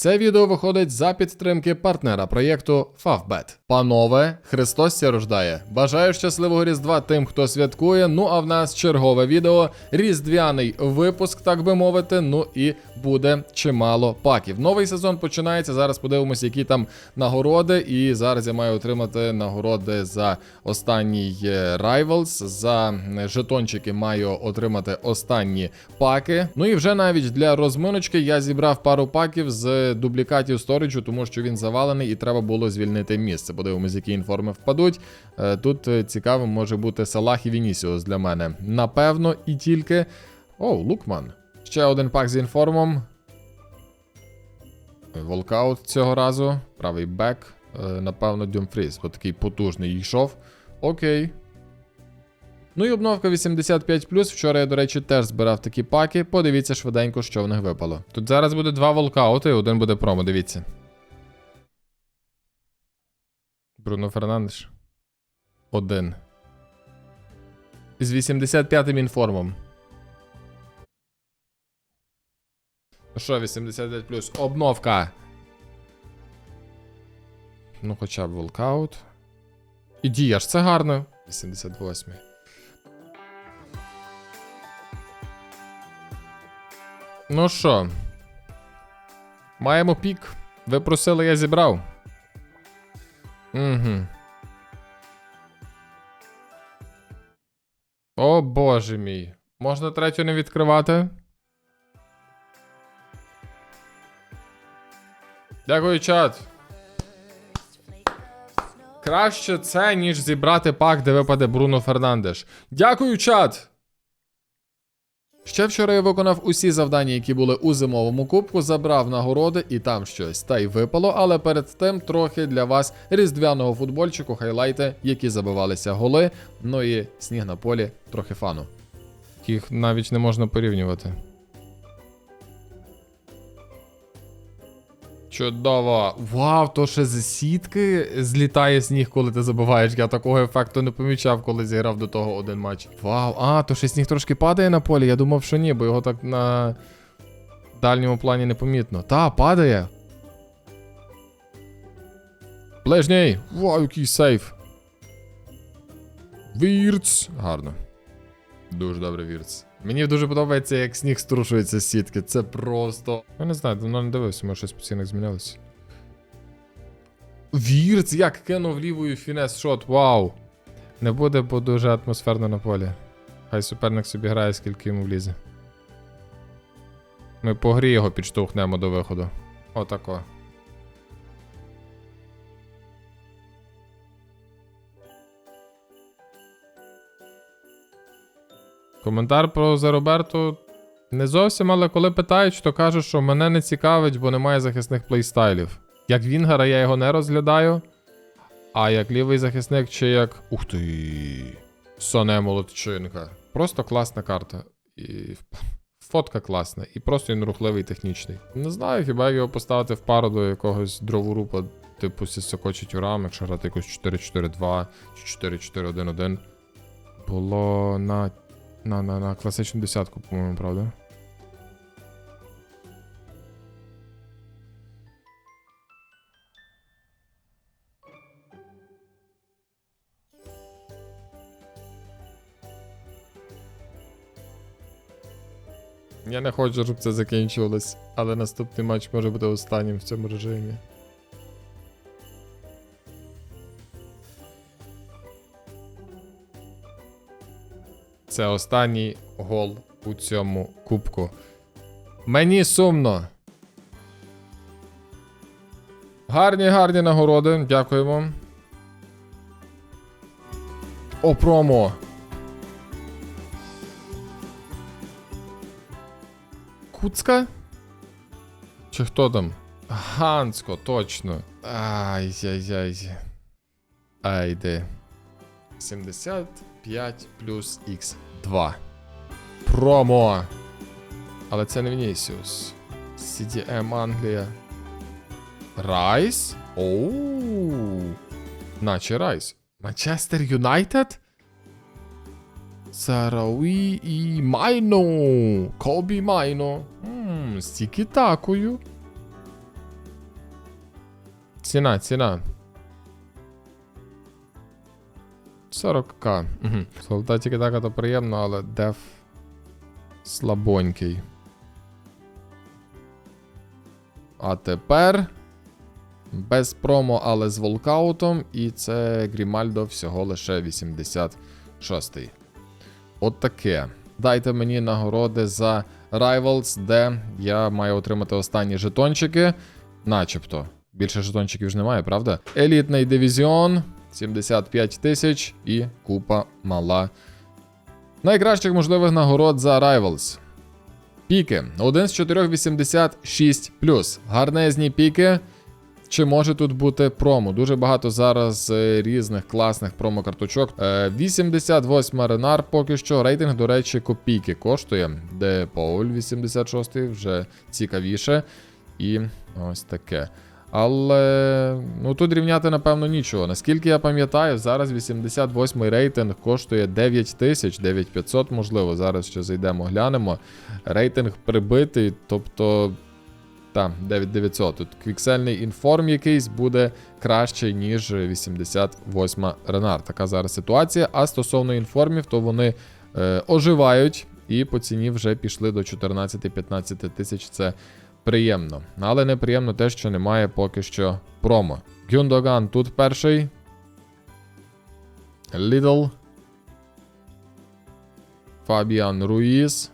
Це відео виходить за підтримки партнера проєкту Favbet. Панове, Христос ся рождає. Бажаю щасливого Різдва тим, хто святкує. Ну а в нас чергове відео, різдвяний випуск, так би мовити. Ну і буде чимало паків. Новий сезон починається. Зараз подивимося, які там нагороди. І зараз я маю отримати нагороди за останній е, Rivals. За е, жетончики маю отримати останні паки. Ну і вже навіть для розминочки я зібрав пару паків з дублікатів сториджу, тому що він завалений і треба було звільнити місце. Подивимось, які інформи впадуть. Е, Тут цікавим може бути Салах і Вінісіус для мене. Напевно, і тільки. О, Лукман. Ще один пак з інформом. Волкаут цього разу. Правий бек. Е, Напевно, Дюмфріз, бо такий потужний йшов. Окей. Ну і обновка 85. Вчора я, до речі, теж збирав такі паки. Подивіться швиденько, що в них випало. Тут зараз буде два волкаути, один буде промо, дивіться. Бруно Фернандеш. Один. З 85-м інформом. Що, 85 Обновка. Ну, хоча б волкаут. І дієш, це гарно. 88. Ну що? Маємо пік. Ви просили, я зібрав. Угу. О боже мій. Можна третю не відкривати? Дякую, чат. Краще це, ніж зібрати пак, де випаде Бруно Фернандеш. Дякую, чат! Ще вчора я виконав усі завдання, які були у зимовому кубку, забрав нагороди і там щось та й випало, але перед тим трохи для вас різдвяного футбольчику, хайлайти, які забивалися голи, ну і сніг на полі, трохи фану. Їх навіть не можна порівнювати. Чудово. Вау, то ще з сітки злітає сніг, коли ти забиваєш. Я такого ефекту не помічав, коли зіграв до того один матч. Вау, а, то ще сніг трошки падає на полі. Я думав, що ні, бо його так на дальньому плані не помітно. Та, падає. Ближній! Вау, який сейф. Вірц. Гарно. Дуже добре, Вірц. Мені дуже подобається, як сніг струшується з сітки. Це просто. Я не знаю, давно не дивився, може щось постійно змінилося. Вірц, як кинув лівою фінес шот, вау. Не буде, бо дуже атмосферно на полі. Хай суперник собі грає, скільки йому влізе. Ми по грі його підштовхнемо до виходу. Отако. Коментар про Зароберту не зовсім, але коли питають, то кажу, що мене не цікавить, бо немає захисних плейстайлів. Як Вінгера я його не розглядаю. А як лівий захисник, чи як. Ух ти. Соне молодчинка. Просто класна карта. І фотка класна. І просто він рухливий технічний. Не знаю, хіба його поставити в пару до якогось дроворупа, типу Сісоко чи Тюрам, якщо грати якось 4-4-2 чи 4-4-1-1. Було на на, на, на класичну десятку, по-моєму, правда? Я не хочу, щоб це закінчувалось, але наступний матч може бути останнім в цьому режимі. Це останній гол у цьому кубку. Мені сумно. Гарні, гарні нагороди. Дякуємо. О, промо. Куцка? Чи хто там? Гансько, точно. Ай-яй-яй. Айде. 75 плюс X2. Промо. Але це не Вінісіус. CDM Англія. Райс? Оу. Наче Райс. Манчестер Юнайтед? Сарауі і Майно. Кобі Майно. З тікітакою. Ціна, ціна. 40к. Угу. Золота тільки то приємно, але деф слабонький. А тепер без промо, але з волкаутом, і це Грімальдо всього лише 86-й. От таке. Дайте мені нагороди за Rivals, де я маю отримати останні жетончики. Начебто. Більше жетончиків ж немає, правда? Елітний дивізіон 75 тисяч і купа мала. Найкращих можливих нагород за Rivals. Піки. 1 з 4 86 Гарнезні піки. Чи може тут бути промо? Дуже багато зараз е, різних класних промо-карточок. Е, 88 Ренар поки що. Рейтинг, до речі, копійки коштує. Де Пауль 86 вже цікавіше. І ось таке. Але ну тут рівняти, напевно, нічого. Наскільки я пам'ятаю, зараз 88-й рейтинг коштує 9 тисяч, 9500, можливо. Зараз ще зайдемо, глянемо. Рейтинг прибитий, тобто. Та, 9900. Тут квіксельний інформ якийсь буде кращий, ніж 88 Ренар. Така зараз ситуація. А стосовно інформів, то вони е, оживають і по ціні вже пішли до 14-15 тисяч. Це приємно. Але неприємно те, що немає поки що промо. Гюндоган тут перший. Лідл. Фабіан Руїс.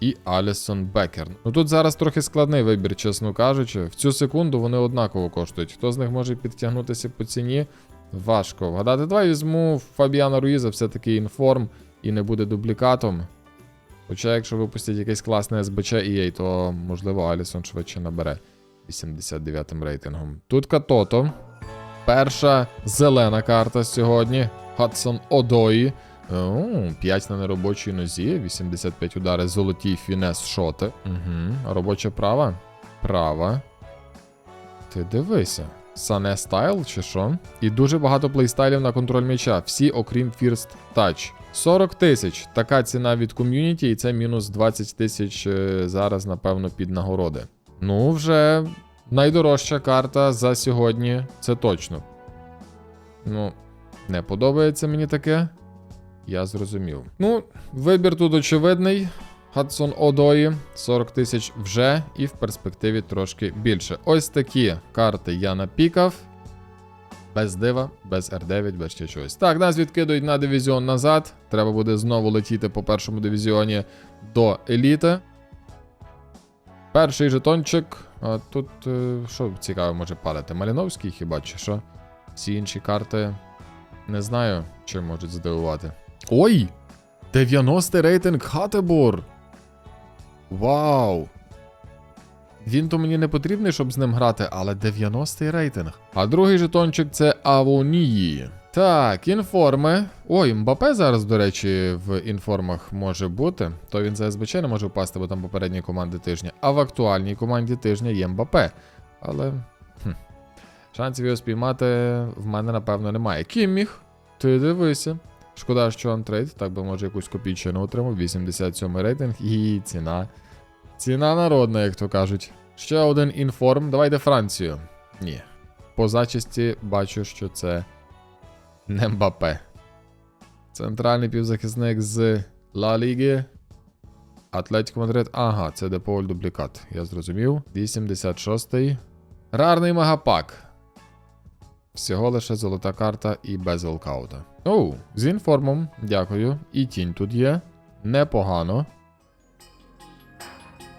І Алісон Бекер. Ну тут зараз трохи складний вибір, чесно кажучи. В цю секунду вони однаково коштують. Хто з них може підтягнутися по ціні? Важко вгадати. Давай візьму Фабіана Руїза, все-таки інформ і не буде дублікатом. Хоча, якщо випустять якесь класне СБЧ EA, то можливо Алісон швидше набере 89 рейтингом. Тут Катото. Перша зелена карта сьогодні. Хадсон Одої. 5 на неробочій нозі, 85 удари, золоті фінес шоти. Угу. Робоча права? Права. Ти дивися. Сане стайл чи що? І дуже багато плейстайлів на контроль м'яча. Всі, окрім First Touch. 40 тисяч. Така ціна від ком'юніті, і це мінус 20 тисяч е, зараз, напевно, під нагороди. Ну, вже найдорожча карта за сьогодні, це точно. Ну, не подобається мені таке. Я зрозумів. Ну, вибір тут очевидний. Хадсон Одої 40 тисяч вже, і в перспективі трошки більше. Ось такі карти я напікав. Без дива, без R9, без ще чогось. Так, нас відкидують на дивізіон назад. Треба буде знову летіти по першому дивізіоні до еліти. Перший жетончик. А тут е, що цікаве може падати? Маліновський хіба чи що? Всі інші карти не знаю, чи можуть здивувати. Ой! 90 рейтинг Хатебур! Вау! Він то мені не потрібний, щоб з ним грати, але 90-й рейтинг. А другий жетончик це Авонії. Так, інформи. Ой, Мбапе зараз, до речі, в інформах може бути. То він за СБЧ не може впасти, бо там попередні команди тижня. А в актуальній команді тижня є Мбапе. Але. Хм. Шансів його спіймати в мене, напевно, немає. Кімміх, ти дивися. Шкода, що антрейд, так би може якусь копійчину отримав. 87 рейтинг і ціна. Ціна народна, як то кажуть. Ще один інформ. Давайте Францію. Ні. По зачисті бачу, що це не Мбапе. Центральний півзахисник з Ла Ліги. Атлетико Мадрид. Ага, це Деполь дублікат. Я зрозумів. 86-й. Рарний магапак. Всього лише золота карта і без волкаута. Оу, з інформом, дякую. І тінь тут є. Непогано.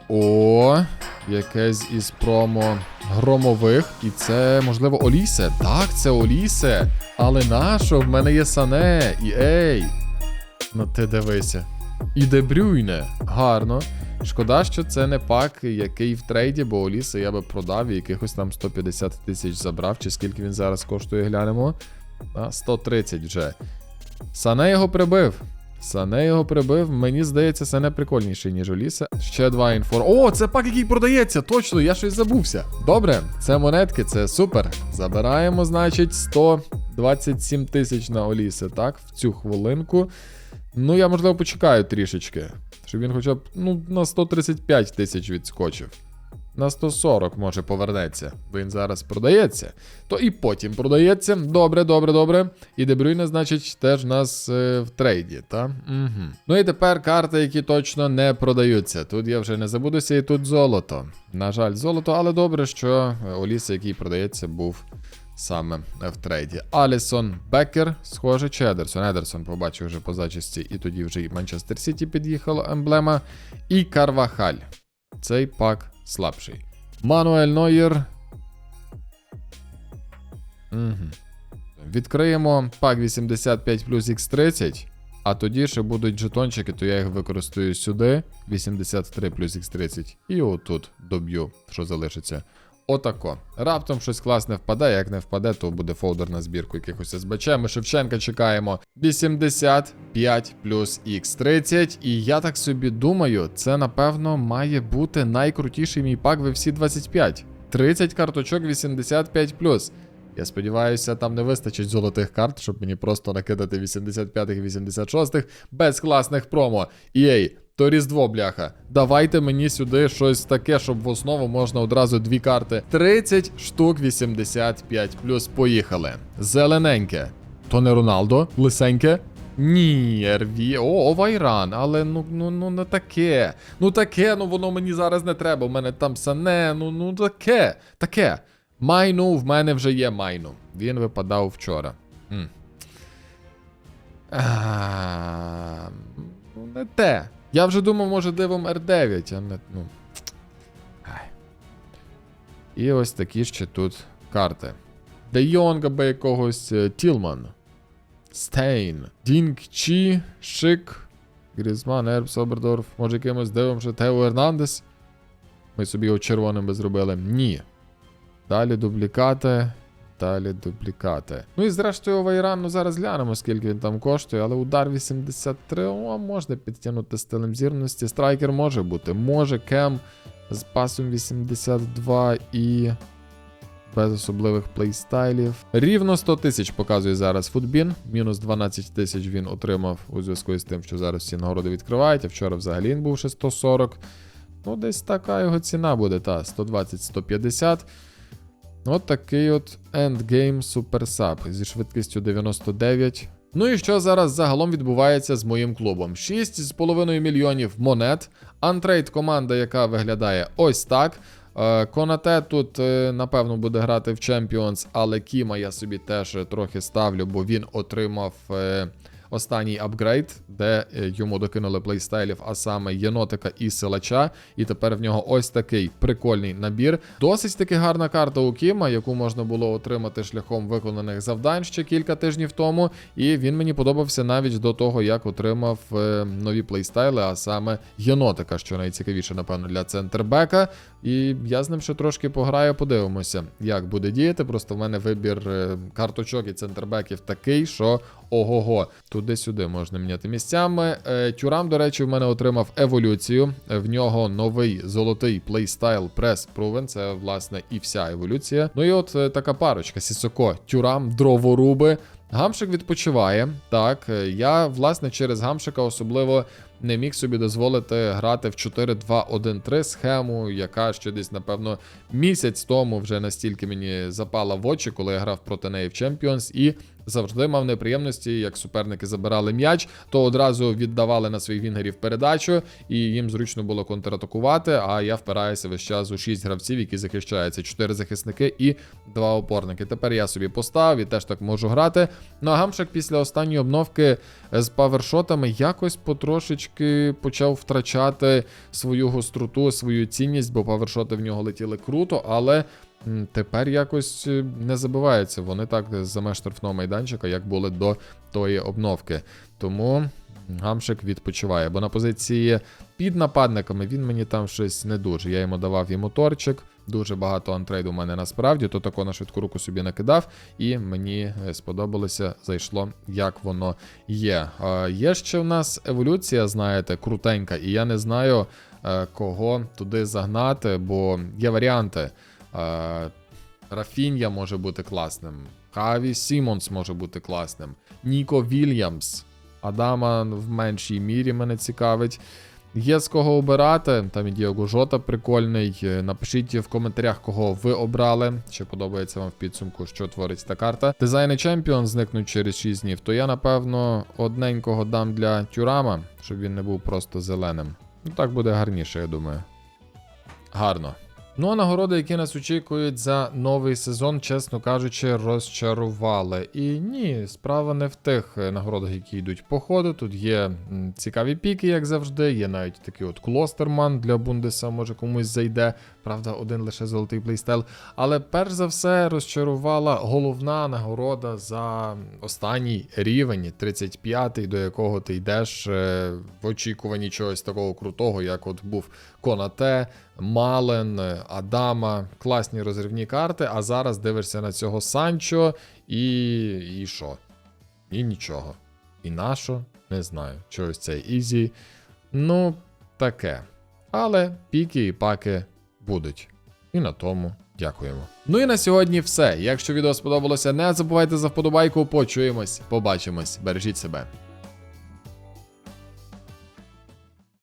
О, якесь із промо громових. І це, можливо, Олісе. Так, це Олісе. Але нащо? В мене є Сане і Ей. Ну ти дивися. І Дебрюйне. Гарно. Шкода, що це не пак, який в трейді, бо Оліса я би продав і якихось там 150 тисяч забрав, чи скільки він зараз коштує, глянемо. А, 130 вже. Сане його прибив. Сане його прибив. Мені здається, Сане прикольніший, ніж Оліса. Ще два інформ. О, це пак, який продається! Точно, я щось забувся. Добре, це монетки, це супер. Забираємо, значить, 127 тисяч на Оліси, так, в цю хвилинку. Ну, я, можливо, почекаю трішечки. Щоб він хоча б ну, на 135 тисяч відскочив. на 140 може повернеться, він зараз продається, то і потім продається. Добре, добре, добре. І Дебрюйне, значить, теж в нас е, в трейді, та? Угу. Ну і тепер карти, які точно не продаються. Тут я вже не забудуся, і тут золото. На жаль, золото, але добре, що е, Оліса, який продається, був саме в трейді. Алісон Беккер, схоже, чи Едерсон. Едерсон побачив вже по зачисті, і тоді вже і Манчестер Сіті під'їхала емблема. І Карвахаль. Цей пак слабший. Мануель Нойер. Угу. Відкриємо пак 85 плюс X30. А тоді ще будуть жетончики, то я їх використаю сюди. 83 плюс X30. І отут доб'ю, що залишиться. Отако. Раптом щось класне впаде, як не впаде, то буде фолдер на збірку якихось СБЧ. Ми Шевченка чекаємо 85 плюс X30. І я так собі думаю, це напевно має бути найкрутіший мій пак в всі 25. 30 карточок 85 плюс. Я сподіваюся, там не вистачить золотих карт, щоб мені просто накидати 85-х і 86-х без класних промо. EA, то Різдво, бляха. Давайте мені сюди щось таке, щоб в основу можна одразу дві карти. 30 штук 85 плюс. Поїхали. Зелененьке. То не Роналдо, лисеньке. Ні, РВ. О, Овайран, але ну ну ну не таке. Ну таке, ну воно мені зараз не треба. У мене там сане, ну ну таке. Таке. Майну в мене вже є майну. Він випадав вчора. М. А, ну, не те. Я вже думав, може дивом R9, а не. ну. І ось такі ще тут карти. Де Йонга би якогось е, Тілман. Стейн. Дінг Чі, Шик. Грізман, Ербс, Обердорф. Може якимось дивом ще Тео Ернандес. Ми собі його червоним би зробили. Ні. Далі дублікати. Далі дублікати. Ну і зрештою Вайран, ну зараз глянемо, скільки він там коштує, але удар 83, о, можна підтягнути стилем зірності. Страйкер може бути. Може кем з пасом 82 і без особливих плейстайлів. Рівно 100 тисяч показує зараз футбін. Мінус 12 тисяч він отримав у зв'язку з тим, що зараз всі нагороди відкривають, а вчора взагалі він був ще 140. Ну, десь така його ціна буде, та 120-150. От такий от Super Sub зі швидкістю 99. Ну і що зараз загалом відбувається з моїм клубом? 6,5 мільйонів монет. Антрейд команда, яка виглядає ось так. Е, Конате тут, е, напевно, буде грати в Champions, але Кіма я собі теж е, трохи ставлю, бо він отримав. Останній апгрейд, де е, йому докинули плейстайлів, а саме єнотика і силача. І тепер в нього ось такий прикольний набір. Досить таки гарна карта у Кіма, яку можна було отримати шляхом виконаних завдань ще кілька тижнів тому. І він мені подобався навіть до того, як отримав е, нові плейстайли, а саме єнотика, що найцікавіше, напевно, для центрбека. І я з ним ще трошки пограю, подивимося, як буде діяти. Просто в мене вибір е, карточок і центрбеків такий, що ого-го. Туди-сюди можна міняти місцями. Е, Тюрам, до речі, в мене отримав еволюцію. В нього новий золотий плейстайл Press Proven. Це, власне, і вся еволюція. Ну і от е, така парочка: Сісоко, Тюрам, дроворуби. Гамшик відпочиває. Так, е, я, власне, через гамшика особливо не міг собі дозволити грати в 4-2-1-3 схему, яка ще десь, напевно, місяць тому вже настільки мені запала в очі, коли я грав проти неї в Champions, і завжди мав неприємності, як суперники забирали м'яч, то одразу віддавали на своїх вінгерів передачу, і їм зручно було контратакувати. А я впираюся весь час у 6 гравців, які захищаються: 4 захисники і 2 опорники. Тепер я собі поставив і теж так можу грати. Ну а гамшик після останньої обновки з павершотами якось потрошечки почав втрачати свою гостроту, свою цінність, бо павершоти в нього летіли круто, але. Тепер якось е, не забиваються вони так за меж штрафного майданчика, як були до тої обновки. Тому гамшик відпочиває. Бо на позиції під нападниками він мені там щось не дуже. Я йому давав і моторчик. Дуже багато антрейду у мене насправді, то тако на швидку руку собі накидав, і мені е, сподобалося, зайшло, як воно є. Е, є ще в нас еволюція, знаєте, крутенька, і я не знаю, е, кого туди загнати, бо є варіанти. Рафінья може бути класним. Хаві Сімонс може бути класним. Ніко Вільямс. Адама в меншій мірі мене цікавить. Є з кого обирати. Там і Діого Жота прикольний. Е, Напишіть в коментарях, кого ви обрали. Чи подобається вам в підсумку, що творить та карта. Дизайни Чемпіон зникнуть через 6 днів. То я, напевно, одненького дам для Тюрама, щоб він не був просто зеленим. Ну так буде гарніше, я думаю. Гарно. Ну а нагороди, які нас очікують за новий сезон, чесно кажучи, розчарували. І ні, справа не в тих нагородах, які йдуть по ходу. Тут є цікаві піки, як завжди. Є навіть такий от клостерман для Бундеса, може комусь зайде. Правда, один лише золотий плейстайл. Але перш за все розчарувала головна нагорода за останній рівень, 35-й, до якого ти йдеш е, в очікуванні чогось такого крутого, як от був Конате, Мален, е, Адама, класні розривні карти. А зараз дивишся на цього Санчо і. і що? І нічого. І на? Не знаю. Чогось цей Ізі. Ну, таке. Але піки і паки будуть. І на тому дякуємо. Ну і на сьогодні все. Якщо відео сподобалося, не забувайте за вподобайку. Почуємось, побачимось. Бережіть себе.